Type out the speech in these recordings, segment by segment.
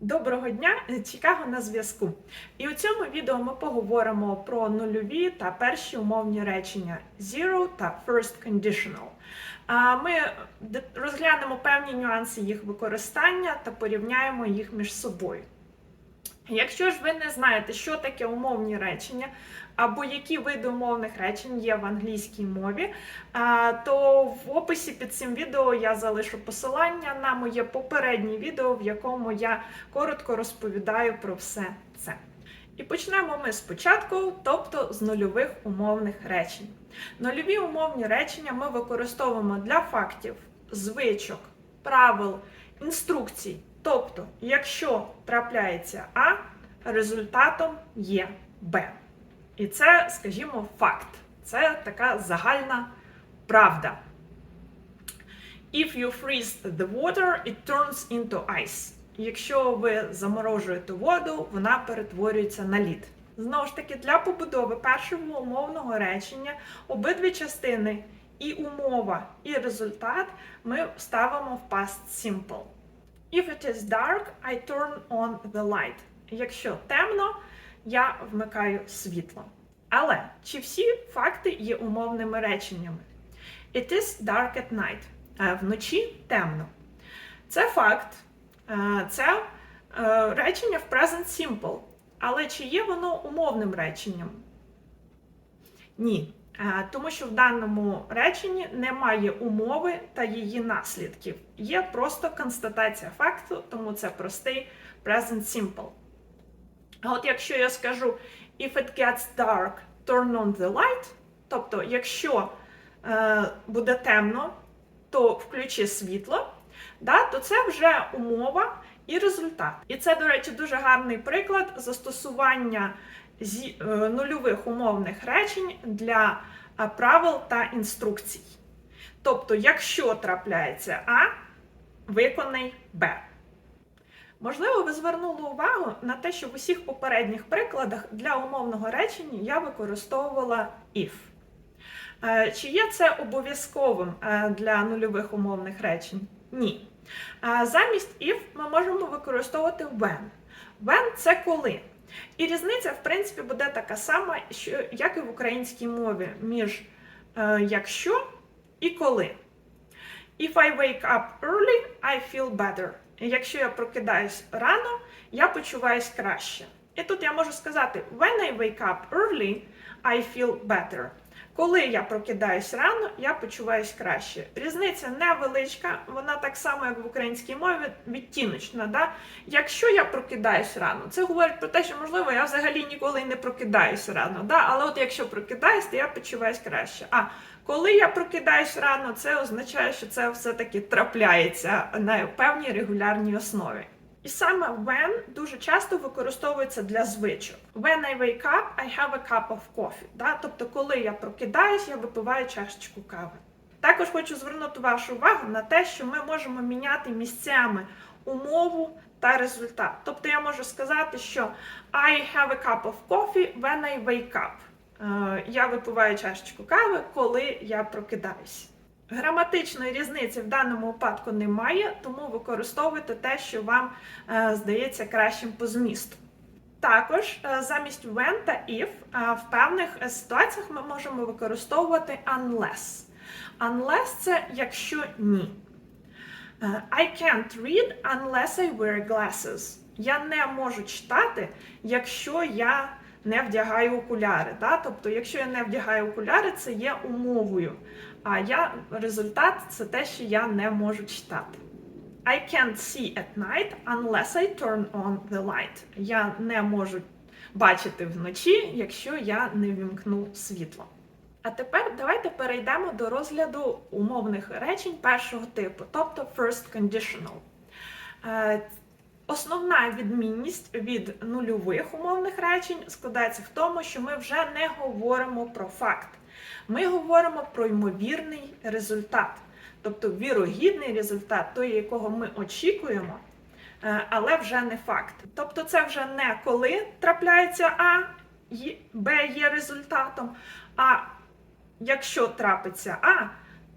Доброго дня, Чикаго на зв'язку. І у цьому відео ми поговоримо про нульові та перші умовні речення zero та first conditional. Ми розглянемо певні нюанси їх використання та порівняємо їх між собою. Якщо ж ви не знаєте, що таке умовні речення, або які види умовних речень є в англійській мові, то в описі під цим відео я залишу посилання на моє попереднє відео, в якому я коротко розповідаю про все це. І почнемо ми спочатку, тобто з нульових умовних речень. Нульові умовні речення ми використовуємо для фактів, звичок, правил, інструкцій. Тобто, якщо трапляється А, результатом є Б. І це, скажімо, факт. Це така загальна правда. If you freeze the water, it turns into ice. Якщо ви заморожуєте воду, вона перетворюється на лід. Знову ж таки, для побудови першого умовного речення обидві частини і умова, і результат ми ставимо в past simple. If it is dark, I turn on the light. Якщо темно, я вмикаю світло. Але чи всі факти є умовними реченнями? It is dark at night. Е, Вночі темно. Це факт. Е, Це е, речення в present simple. Але чи є воно умовним реченням? Ні. Тому що в даному реченні немає умови та її наслідків. Є просто констатація факту, тому це простий present simple. А от якщо я скажу if it gets dark, turn on the light, тобто, якщо е, буде темно, то включи світло, да, то це вже умова і результат. І це, до речі, дуже гарний приклад застосування зі, е, нульових умовних речень для е, правил та інструкцій. Тобто, якщо трапляється А, виконай Б. Можливо, ви звернули увагу на те, що в усіх попередніх прикладах для умовного речення я використовувала if. Е, Чи є це обов'язковим е, для нульових умовних речень? Ні. Е, Замість if ми можемо використовувати when. When це коли. І різниця, в принципі, буде така сама, як і в українській мові, між якщо і коли. If I wake up early, I feel better. Якщо я прокидаюсь рано, я почуваюсь краще. І тут я можу сказати: When I wake up early, I feel better. Коли я прокидаюсь рано, я почуваюсь краще. Різниця невеличка, вона так само, як в українській мові, відтіночна. Да? Якщо я прокидаюсь рано, це говорить про те, що можливо я взагалі ніколи не прокидаюсь рано. Да? Але от якщо прокидаюсь, то я почуваюсь краще. А коли я прокидаюсь рано, це означає, що це все-таки трапляється на певній регулярній основі. І саме when дуже часто використовується для звичок. When I wake up, I have a cup of coffee. Да? Тобто, коли я прокидаюсь, я випиваю чашечку кави. Також хочу звернути вашу увагу на те, що ми можемо міняти місцями умову та результат. Тобто я можу сказати, що I have a cup of coffee when I wake up. Е, Я випиваю чашечку кави, коли я прокидаюсь. Граматичної різниці в даному випадку немає, тому використовуйте те, що вам е, здається кращим по змісту. Також е, замість when та if в певних ситуаціях ми можемо використовувати unless. Unless це якщо ні. I can't read unless I wear glasses. Я не можу читати, якщо я не вдягаю окуляри. Да? Тобто, якщо я не вдягаю окуляри, це є умовою. А я результат це те, що я не можу читати. I can't see at night unless I turn on the light. Я не можу бачити вночі, якщо я не вімкну світло. А тепер давайте перейдемо до розгляду умовних речень першого типу, тобто first conditional. Основна відмінність від нульових умовних речень складається в тому, що ми вже не говоримо про факт. Ми говоримо про ймовірний результат, тобто вірогідний результат, той, якого ми очікуємо, е, але вже не факт. Тобто, це вже не коли трапляється А, Б є результатом, а якщо трапиться А,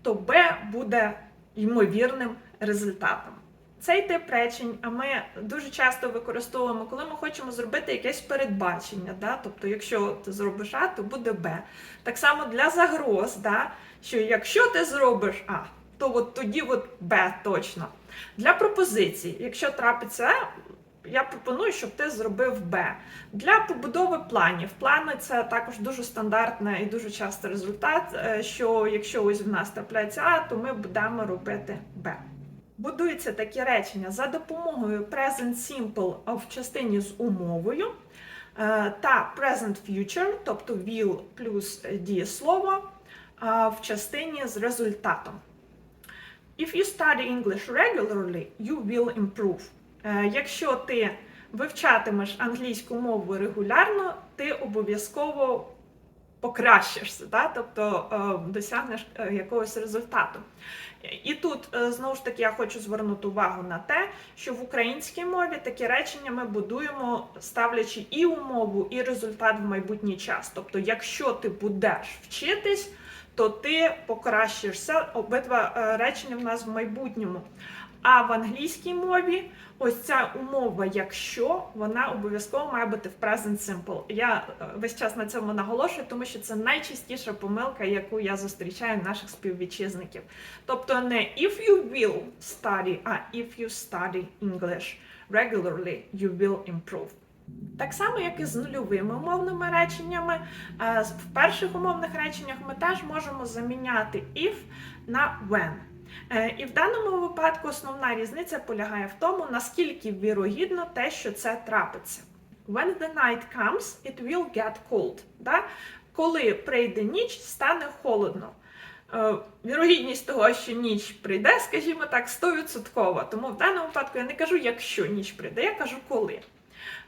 то Б буде ймовірним результатом. Цей тип речень а ми дуже часто використовуємо, коли ми хочемо зробити якесь передбачення. Да? Тобто, якщо ти зробиш А, то буде Б. Так само для загроз, да? що якщо ти зробиш А, то от тоді от Б точно. Для пропозицій, якщо трапиться А, я пропоную, щоб ти зробив Б. Для побудови планів. Плани це також дуже стандартний і дуже часто результат, е, що якщо ось в нас трапляється А, то ми будемо робити Б. Будуються такі речення за допомогою present simple в частині з умовою е, та present future, тобто will плюс дієслово в частині з результатом. If you study English regularly, you will improve. Е, Якщо ти вивчатимеш англійську мову регулярно, ти обов'язково покращишся, да? тобто е, досягнеш е, якогось результату. І тут е, знову ж таки я хочу звернути увагу на те, що в українській мові такі речення ми будуємо, ставлячи і умову, і результат в майбутній час. Тобто, якщо ти будеш вчитись, то ти покращишся. Обидва е, речення в нас в майбутньому. А в англійській мові ось ця умова, якщо вона обов'язково має бути в present simple. Я е, весь час на цьому наголошую, тому що це найчастіша помилка, яку я зустрічаю наших співвітчизників. Тобто не if you will study, а if you study English regularly, you will improve. Так само, як і з нульовими умовними реченнями, е, в перших умовних реченнях ми теж можемо заміняти if на when. Е, І в даному випадку основна різниця полягає в тому, наскільки вірогідно те, що це трапиться. When the night comes, it will get cold. Да? Коли прийде ніч, стане холодно. Е, Вірогідність того, що ніч прийде, скажімо так, 100%. Тому в даному випадку я не кажу, якщо ніч прийде, я кажу коли.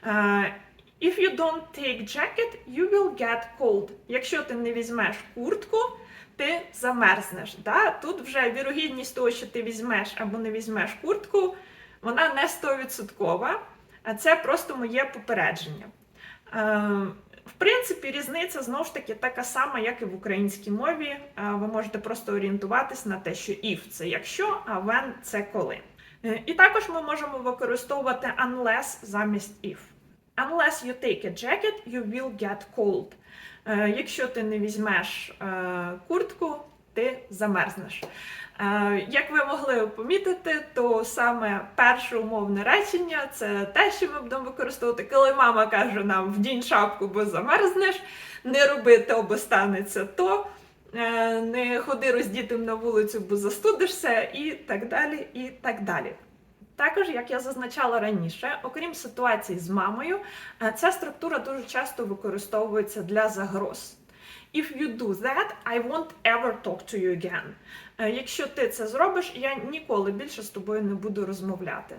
Е, If you don't take jacket, you will get cold. Якщо ти не візьмеш куртку, ти замерзнеш. Да? Тут вже вірогідність того, що ти візьмеш або не візьмеш куртку, вона не 100%, а це просто моє попередження. Е, в принципі, різниця знову ж таки така сама, як і в українській мові. Е, Ви можете просто орієнтуватись на те, що if це якщо, а when це коли. Е, І також ми можемо використовувати unless замість if. Unless you take a jacket, you will get cold. Е, Якщо ти не візьмеш е, куртку, ти замерзнеш. Е, Як ви могли помітити, то саме перше умовне речення це те, що ми будемо використовувати, коли мама каже нам вдінь шапку, бо замерзнеш, не роби то, бо станеться то, не ходи роздітим на вулицю, бо застудишся, і так далі. і так далі. Також, як я зазначала раніше, окрім ситуації з мамою, е, ця структура дуже часто використовується для загроз. If you do that, I won't ever talk to you again. Е, Якщо ти це зробиш, я ніколи більше з тобою не буду розмовляти.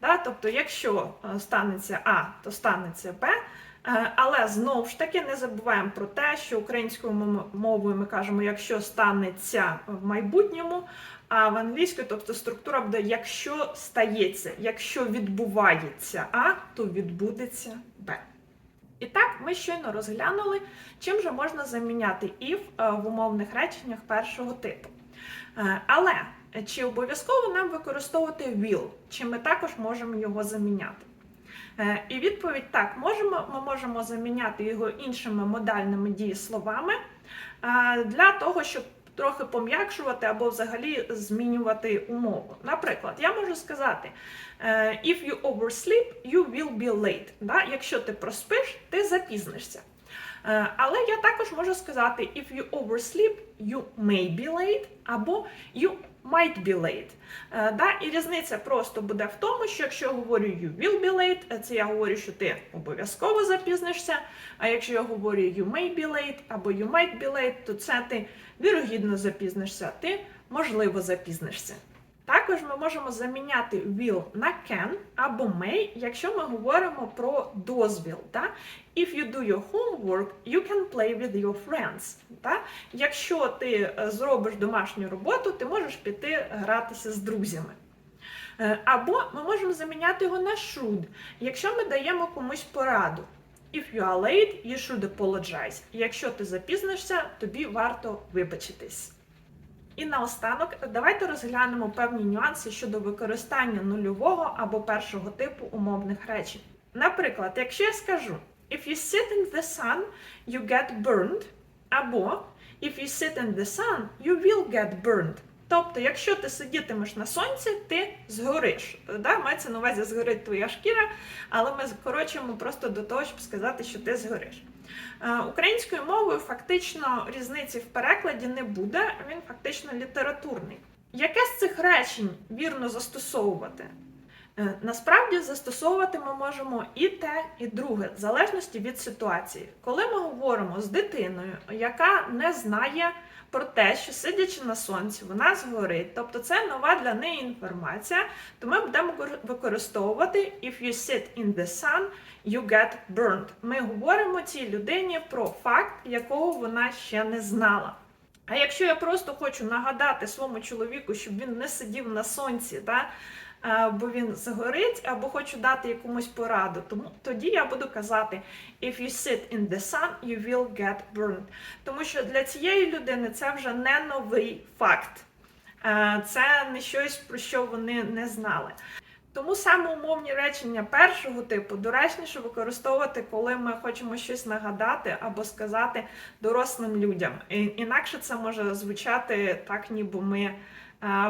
Да? Тобто, якщо е, станеться А, то станеться Б. Але знову ж таки не забуваємо про те, що українською мовою ми кажемо, якщо станеться в майбутньому, а в англійської, тобто структура буде якщо стається, якщо відбувається А, то відбудеться Б. І так, ми щойно розглянули, чим же можна заміняти if е, в умовних реченнях першого типу. Е, Але чи обов'язково нам використовувати will, чи ми також можемо його заміняти? Е, І відповідь так, можемо, ми можемо заміняти його іншими модальними дієсловами для того, щоб трохи пом'якшувати або взагалі змінювати умову. Наприклад, я можу сказати: е, if you oversleep, you will be late. Да? Якщо ти проспиш, ти запізнишся. Е, Але я також можу сказати: if you oversleep, you may be late, або you might be late. Е, Да? І різниця просто буде в тому, що якщо я говорю you will be late, е, це я говорю, що ти обов'язково запізнишся. А якщо я говорю you may be late або you might be late, то це ти вірогідно запізнишся, ти можливо запізнишся. Також ми можемо заміняти will на can або may, якщо ми говоримо про дозвіл. Да? If you do your homework, you can play with your friends. Да? Якщо ти е, зробиш домашню роботу, ти можеш піти гратися з друзями. Е, Або ми можемо заміняти його на should, якщо ми даємо комусь пораду. If you are late, you should apologize. Якщо ти запізнишся, тобі варто вибачитись. І наостанок давайте розглянемо певні нюанси щодо використання нульового або першого типу умовних речень. Наприклад, якщо я скажу If you sit in the sun, you get burned, або If you sit in the sun, you will get burned. Тобто, якщо ти сидітимеш на сонці, ти згориш. Да? Мається на увазі згорить твоя шкіра, але ми скорочуємо просто до того, щоб сказати, що ти згориш. Е, Українською мовою фактично різниці в перекладі не буде, він фактично літературний. Яке з цих речень вірно застосовувати? Е, Насправді застосовувати ми можемо і те, і друге, в залежності від ситуації. Коли ми говоримо з дитиною, яка не знає про те, що сидячи на сонці, вона згорить, тобто це нова для неї інформація, то ми будемо використовувати if you sit in the sun, you get burned. Ми говоримо цій людині про факт, якого вона ще не знала. А якщо я просто хочу нагадати своєму чоловіку, щоб він не сидів на сонці, та, бо він згорить, або хочу дати якомусь пораду, тому тоді я буду казати if you sit in the sun, you will get burned. Тому що для цієї людини це вже не новий факт. Е, Це не щось, про що вони не знали. Тому саме умовні речення першого типу доречніше використовувати, коли ми хочемо щось нагадати або сказати дорослим людям. Інакше це може звучати так, ніби ми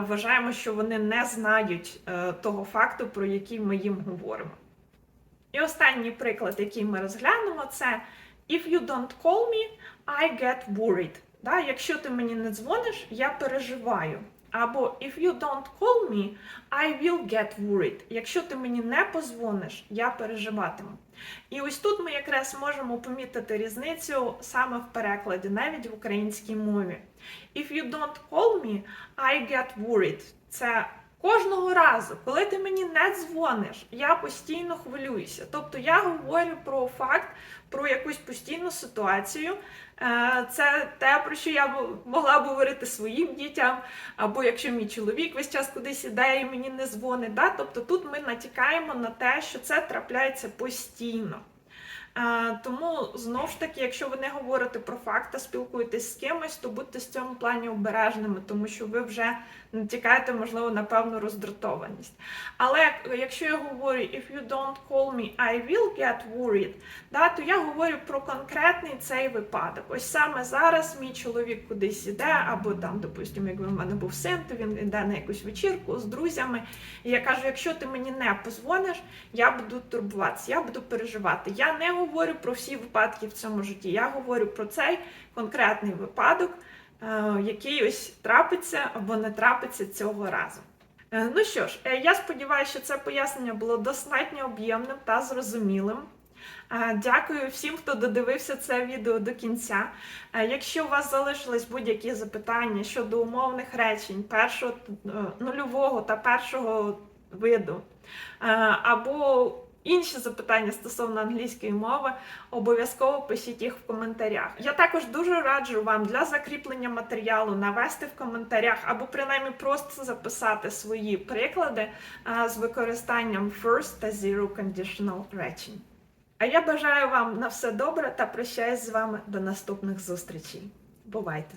вважаємо, що вони не знають е, того факту, про який ми їм говоримо. І останній приклад, який ми розглянемо, це If you don't call me, I get worried. Да? Якщо ти мені не дзвониш, я переживаю. Або if you don't call me, I will get worried. Якщо ти мені не позвониш, я переживатиму. І ось тут ми якраз можемо помітити різницю саме в перекладі, навіть в українській мові. If you don't call me, I get worried. Це кожного разу, коли ти мені не дзвониш, я постійно хвилююся. Тобто я говорю про факт, про якусь постійну ситуацію. Е, Це те, про що я могла б говорити своїм дітям, або якщо мій чоловік весь час кудись іде і мені не дзвонить. Да? Тобто тут ми натякаємо на те, що це трапляється постійно. Тому знову ж таки, якщо ви не говорите про факт, а спілкуєтесь з кимось, то будьте з цьому плані обережними, тому що ви вже натякаєте, можливо, на певну роздратованість. Але якщо я говорю if you don't call me, I will get worried, да, то я говорю про конкретний цей випадок. Ось саме зараз мій чоловік кудись іде, або там, допустимо, якби в мене був син, то він іде на якусь вечірку з друзями. І я кажу, якщо ти мені не позвониш, я буду турбуватися, я буду переживати. Я не говорю про всі випадки в цьому житті. Я говорю про цей конкретний випадок, е, який ось трапиться або не трапиться цього разу. Е, Ну що ж, е, я сподіваюся, що це пояснення було достатньо об'ємним та зрозумілим. Дякую всім, хто додивився це відео до кінця. Якщо у вас залишились будь-які запитання щодо умовних речень першого нульового та першого виду, або інші запитання стосовно англійської мови, обов'язково пишіть їх в коментарях. Я також дуже раджу вам для закріплення матеріалу навести в коментарях або принаймні просто записати свої приклади з використанням first та zero conditional речень. А я бажаю вам на все добре та прощаюсь з вами до наступних зустрічей. Бувайте!